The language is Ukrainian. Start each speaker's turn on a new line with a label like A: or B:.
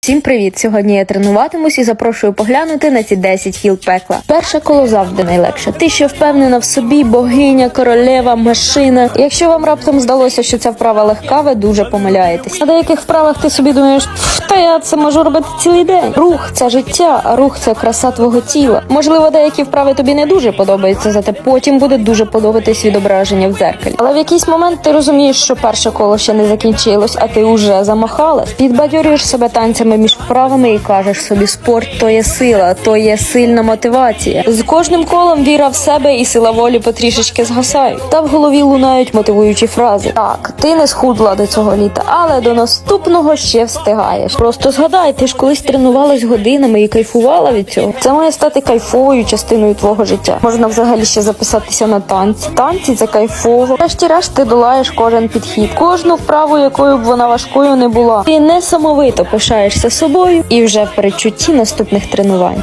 A: Всім привіт! Сьогодні я тренуватимусь і запрошую поглянути на ці 10 кіл пекла. Перше коло завжди найлегше. Ти ще впевнена в собі, богиня, королева, машина. Якщо вам раптом здалося, що ця вправа легка, ви дуже помиляєтесь. На деяких вправах ти собі думаєш, та я це можу робити цілий день. Рух це життя, а рух це краса твого тіла. Можливо, деякі вправи тобі не дуже подобаються, зате потім буде дуже подобатись відображення в дзеркалі. Але в якийсь момент ти розумієш, що перше коло ще не закінчилось, а ти вже замахалась. Підбадьорюєш себе танцями між вправами і кажеш собі, спорт то є сила, то є сильна мотивація. З кожним колом віра в себе і сила волі потрішечки згасають. Та в голові лунають мотивуючі фрази. Так, ти не схудла до цього літа, але до наступного ще встигаєш. Просто згадай, ти ж колись тренувалась годинами і кайфувала від цього. Це має стати кайфовою частиною твого життя. Можна взагалі ще записатися на танці. Танці це кайфово. Врешті-решт ти долаєш кожен підхід, кожну вправу, якою б вона важкою не була. Ти несамовито пишаєшся собою і вже в передчутті наступних тренувань.